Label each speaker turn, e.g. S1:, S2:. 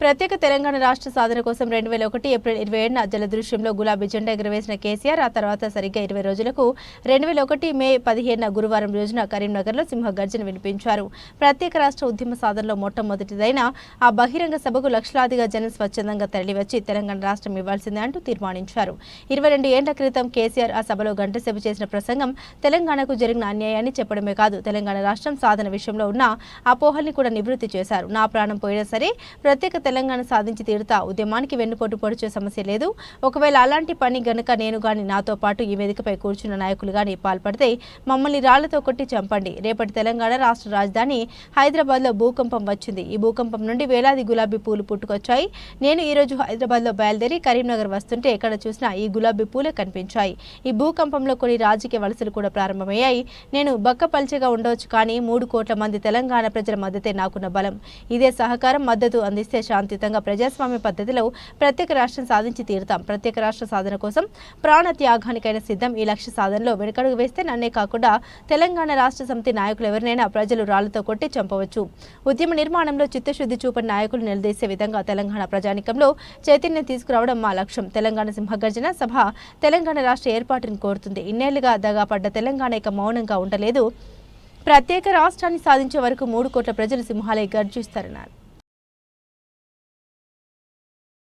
S1: ప్రత్యేక తెలంగాణ రాష్ట్ర సాధన కోసం రెండు వేల ఒకటి ఏప్రిల్ ఇరవై ఏడున జలదృశ్యంలో గులాబీ జెండా ఎగురవేసిన కేసీఆర్ ఆ తర్వాత సరిగ్గా ఇరవై రోజులకు రెండు వేల ఒకటి మే పదిహేనున గురువారం రోజున కరీంనగర్లో సింహ గర్జన వినిపించారు. ప్రత్యేక రాష్ట్ర ఉద్యమ సాధనలో మొట్టమొదటిదైన ఆ బహిరంగ సభకు లక్షలాదిగా జనం స్వచ్ఛందంగా తరలివచ్చి తెలంగాణ రాష్ట్రం ఇవ్వాల్సిందే అంటూ తీర్మానించారు. ఇరవై రెండు ఏళ్ళ క్రితం కేసీఆర్ ఆ సభలో గంటసేపు చేసిన ప్రసంగం తెలంగాణకు జరిగిన అన్యాయాన్ని చెప్పడమే కాదు తెలంగాణ రాష్ట్రం సాధన విషయంలో ఉన్న అపోహల్ని కూడా నివృత్తి చేశారు. నా ప్రాణం పోయినా సరే ప్రత్యేక తెలంగాణ సాధించి తీరుతా ఉద్యమానికి వెన్నుపోటు పొడిచే సమస్య లేదు. ఒకవేళ అలాంటి పని గనుక నేను గాని నాతో పాటు ఈ వేదికపై కూర్చున్న నాయకులు గాని పాల్పడితే మమ్మల్ని రాళ్ళతో కొట్టి చంపండి. రేపటి తెలంగాణ రాష్ట్ర రాజధాని హైదరాబాద్లో భూకంపం వచ్చింది. ఈ భూకంపం నుండి వేలాది గులాబీ పూలు పుట్టుకొచ్చాయి. నేను ఈ రోజు హైదరాబాద్లో బయలుదేరి కరీంనగర్ వస్తుంటే ఎక్కడ చూసినా ఈ గులాబీ పూలే కనిపించాయి. ఈ భూకంపంలో కొన్ని రాజకీయ వలసలు కూడా ప్రారంభమయ్యాయి. నేను బక్కపల్చగా ఉండవచ్చు కానీ మూడు కోట్ల మంది తెలంగాణ ప్రజల మద్దతే నాకున్న బలం. ఇదే సహకారం మద్దతు అందిస్తే శాంతియుతంగా ప్రజాస్వామ్య పద్ధతిలో ప్రత్యేక రాష్ట్రం సాధించి తీరుతాం. ప్రత్యేక రాష్ట్ర సాధన కోసం ప్రాణ త్యాగానికైనా సిద్ధం. ఈ లక్ష్య సాధనలో వెనుకడుగు వేస్తే నన్నే కాకుండా తెలంగాణ రాష్ట్ర సమితి నాయకులు ఎవరినైనా ప్రజలు రాళ్ళతో కొట్టి చంపవచ్చు. ఉద్యమ నిర్మాణంలో చిత్తశుద్ధి చూపని నాయకులు నిలదీసే విధంగా తెలంగాణ ప్రజానికంలో చైతన్యం తీసుకురావడం మా లక్ష్యం. తెలంగాణ సింహగర్జన సభ తెలంగాణ రాష్ట్ర ఏర్పాటును కోరుతుంది. ఇన్నేళ్ళుగా దగాపడ్డ తెలంగాణ ఇక మౌనంగా ఉండలేదు. ప్రత్యేక రాష్ట్రాన్ని సాధించే వరకు మూడు కోట్ల ప్రజలు సింహాలై గర్జిస్తారన్నారు.